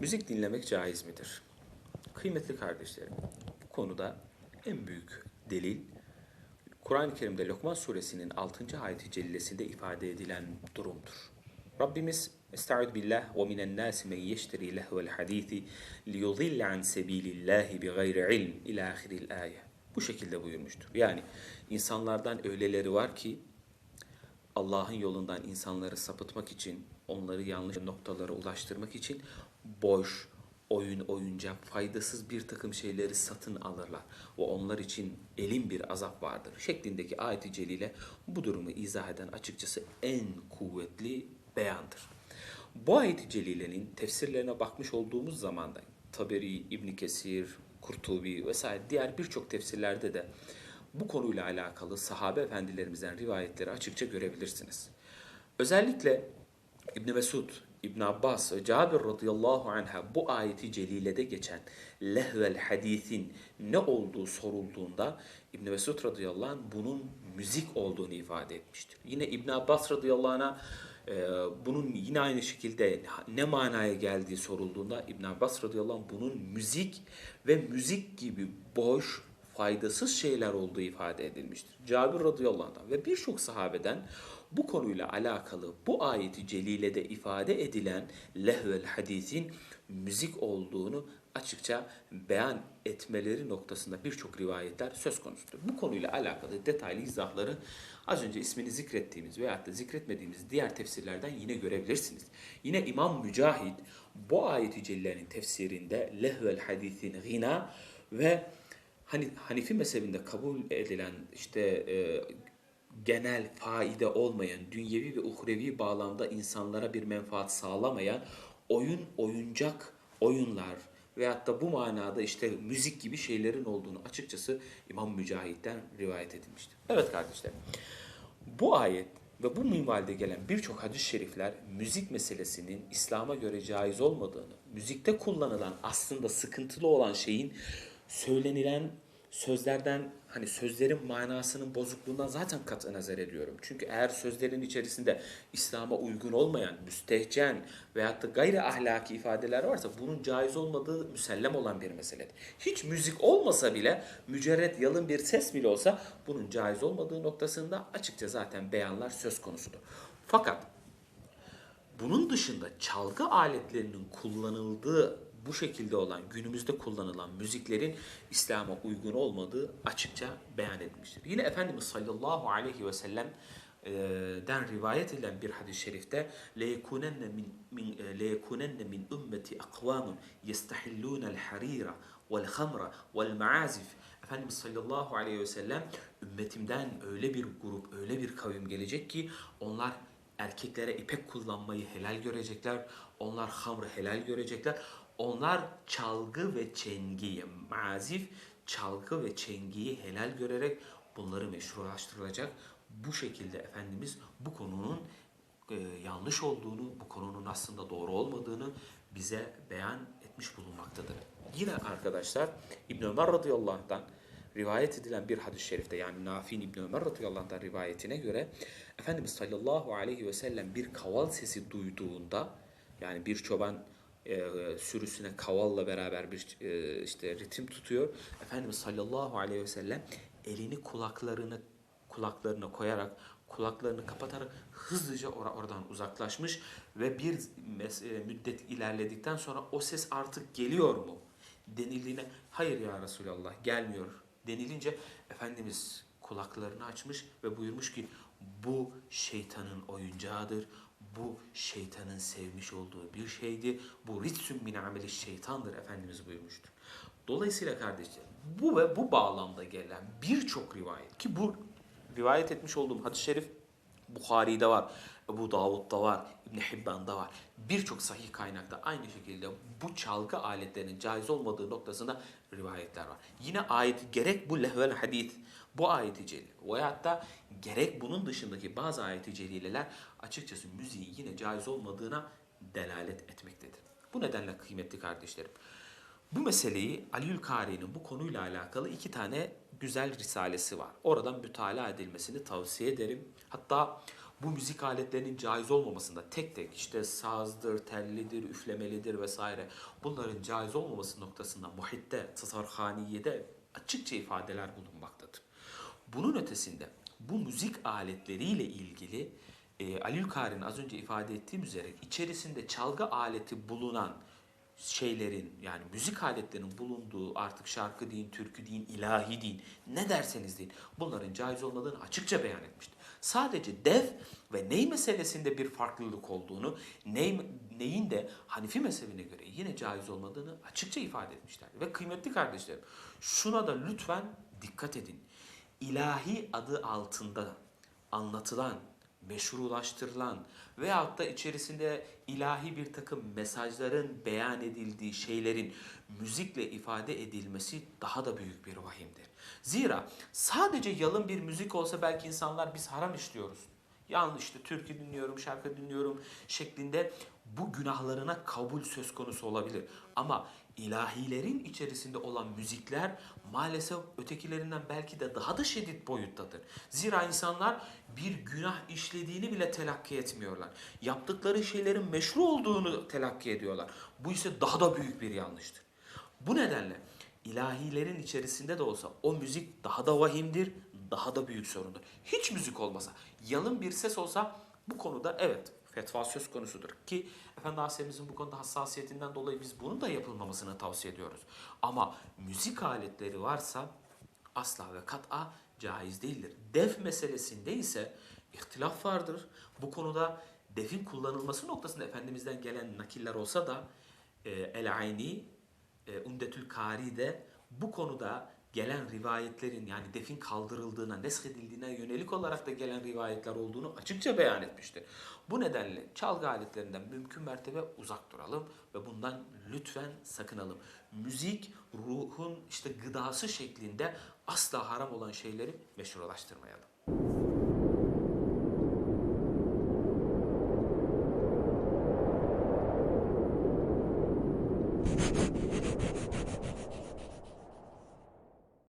Müzik dinlemek caiz midir? Kıymetli kardeşlerim, bu konuda en büyük delil Kur'an-ı Kerim'de Lokman suresinin 6. ayeti cellesinde ifade edilen durumdur. Rabbimiz Estaizu billah ve minen nasi men yeşteri lehvel hadisi liyudille an sebilillahi bi gayri ilm ila ahiril ayet. Bu şekilde buyurmuştur. Yani insanlardan öyleleri var ki Allah'ın yolundan insanları sapıtmak için, onları yanlış noktalara ulaştırmak için boş, oyun, oyuncak, faydasız bir takım şeyleri satın alırlar. Ve onlar için elin bir azap vardır. Şeklindeki ayet-i celile bu durumu izah eden açıkçası en kuvvetli beyandır. Bu ayet-i celilenin tefsirlerine bakmış olduğumuz zaman da Taberi, İbn Kesir, Kurtubi vesaire diğer birçok tefsirlerde de bu konuyla alakalı sahabe efendilerimizden rivayetleri açıkça görebilirsiniz. Özellikle İbn Mesud, İbn Abbas ve Cabir radıyallahu anha bu ayeti celilede geçen lehvel hadisin ne olduğu sorulduğunda İbn Mesud radıyallahu anh bunun müzik olduğunu ifade etmiştir. Yine İbn Abbas radıyallahu anh'a e, bunun yine aynı şekilde ne manaya geldiği sorulduğunda İbn Abbas radıyallahu anh bunun müzik ve müzik gibi boş, faydasız şeyler olduğu ifade edilmiştir. Cabir radıyallahu anh ve birçok sahabeden bu konuyla alakalı bu ayeti celilede ifade edilen lehvel hadisin müzik olduğunu açıkça beyan etmeleri noktasında birçok rivayetler söz konusudur. Bu konuyla alakalı detaylı izahları az önce ismini zikrettiğimiz veyahut da zikretmediğimiz diğer tefsirlerden yine görebilirsiniz. Yine İmam Mücahid bu ayeti cellenin tefsirinde lehvel hadisin gina ve hani Hanifi mezhebinde kabul edilen işte e, genel faide olmayan, dünyevi ve uhrevi bağlamda insanlara bir menfaat sağlamayan oyun, oyuncak, oyunlar veyahut da bu manada işte müzik gibi şeylerin olduğunu açıkçası İmam Mücahit'ten rivayet edilmiştir. Evet kardeşlerim, bu ayet ve bu minvalde gelen birçok hadis-i şerifler müzik meselesinin İslam'a göre caiz olmadığını, müzikte kullanılan aslında sıkıntılı olan şeyin söylenilen sözlerden hani sözlerin manasının bozukluğundan zaten katı nazar ediyorum. Çünkü eğer sözlerin içerisinde İslam'a uygun olmayan, müstehcen veyahut da gayri ahlaki ifadeler varsa bunun caiz olmadığı müsellem olan bir meseledir. Hiç müzik olmasa bile mücerret yalın bir ses bile olsa bunun caiz olmadığı noktasında açıkça zaten beyanlar söz konusudur. Fakat bunun dışında çalgı aletlerinin kullanıldığı bu şekilde olan günümüzde kullanılan müziklerin İslam'a uygun olmadığı açıkça beyan edilmiştir. Yine Efendimiz sallallahu aleyhi ve sellem den rivayet edilen bir hadis-i şerifte min leyekunenne min ümmeti akvamun yestahillunel harira vel hamra vel maazif Efendimiz sallallahu aleyhi ve sellem ümmetimden öyle bir grup, öyle bir kavim gelecek ki onlar erkeklere ipek kullanmayı helal görecekler. Onlar hamrı helal görecekler. Onlar çalgı ve çengiyi, mazif çalgı ve çengiyi helal görerek bunları meşrulaştırılacak. Bu şekilde Efendimiz bu konunun e, yanlış olduğunu, bu konunun aslında doğru olmadığını bize beyan etmiş bulunmaktadır. Yine arkadaşlar İbn Ömer radıyallahu anh'tan rivayet edilen bir hadis-i şerifte yani Nafi'nin İbn Ömer radıyallahu anh'tan rivayetine göre Efendimiz sallallahu aleyhi ve sellem bir kaval sesi duyduğunda yani bir çoban e, sürüsüne kavalla beraber bir e, işte ritim tutuyor. Efendimiz sallallahu aleyhi ve sellem elini kulaklarını kulaklarına koyarak kulaklarını kapatarak hızlıca or- oradan uzaklaşmış ve bir e, müddet ilerledikten sonra o ses artık geliyor mu denildiğine hayır ya Resulallah gelmiyor denilince Efendimiz kulaklarını açmış ve buyurmuş ki bu şeytanın oyuncağıdır. Bu şeytanın sevmiş olduğu bir şeydi. Bu ritsün min ameli şeytandır Efendimiz buyurmuştur. Dolayısıyla kardeşlerim bu ve bu bağlamda gelen birçok rivayet ki bu rivayet etmiş olduğum hadis-i şerif Bukhari'de var, Ebu Davud'da var, İbn Hibban'da var. Birçok sahih kaynakta aynı şekilde bu çalgı aletlerinin caiz olmadığı noktasında rivayetler var. Yine ayet gerek bu lehvel hadis, bu ayeti celil veyahut da gerek bunun dışındaki bazı ayeti celileler açıkçası müziğin yine caiz olmadığına delalet etmektedir. Bu nedenle kıymetli kardeşlerim, bu meseleyi Aliül Kari'nin bu konuyla alakalı iki tane güzel risalesi var. Oradan mütalaa edilmesini tavsiye ederim. Hatta bu müzik aletlerinin caiz olmamasında tek tek işte sazdır, tellidir, üflemelidir vesaire bunların caiz olmaması noktasında muhitte, tasarhaniyede açıkça ifadeler bulunmaktadır. Bunun ötesinde bu müzik aletleriyle ilgili e, Ali Ülkari'nin az önce ifade ettiğim üzere içerisinde çalgı aleti bulunan şeylerin yani müzik aletlerinin bulunduğu artık şarkı deyin, türkü deyin, ilahi deyin ne derseniz deyin bunların caiz olmadığını açıkça beyan etmiştir. Sadece dev ve ney meselesinde bir farklılık olduğunu, ney, neyin de Hanifi mezhebine göre yine caiz olmadığını açıkça ifade etmişler. Ve kıymetli kardeşlerim şuna da lütfen dikkat edin. İlahi adı altında anlatılan, meşrulaştırılan veyahut da içerisinde ilahi bir takım mesajların beyan edildiği şeylerin müzikle ifade edilmesi daha da büyük bir vahimdir. Zira sadece yalın bir müzik olsa belki insanlar biz haram işliyoruz. Yanlış işte türkü dinliyorum, şarkı dinliyorum şeklinde bu günahlarına kabul söz konusu olabilir. Ama ilahilerin içerisinde olan müzikler maalesef ötekilerinden belki de daha da şiddet boyuttadır. Zira insanlar bir günah işlediğini bile telakki etmiyorlar. Yaptıkları şeylerin meşru olduğunu telakki ediyorlar. Bu ise daha da büyük bir yanlıştır. Bu nedenle ilahilerin içerisinde de olsa o müzik daha da vahimdir, daha da büyük sorundur. Hiç müzik olmasa, yalın bir ses olsa bu konuda evet fetva söz konusudur. Ki Efendi Aleyhisselam'ın bu konuda hassasiyetinden dolayı biz bunun da yapılmamasını tavsiye ediyoruz. Ama müzik aletleri varsa asla ve kat'a caiz değildir. Def meselesinde ise ihtilaf vardır. Bu konuda defin kullanılması noktasında Efendimiz'den gelen nakiller olsa da e, El-Ayni, e, Umdetül Kari'de bu konuda gelen rivayetlerin yani defin kaldırıldığına, neshedildiğine yönelik olarak da gelen rivayetler olduğunu açıkça beyan etmiştir. Bu nedenle çalgı aletlerinden mümkün mertebe uzak duralım ve bundan lütfen sakınalım. Müzik ruhun işte gıdası şeklinde asla haram olan şeyleri meşrulaştırmayalım.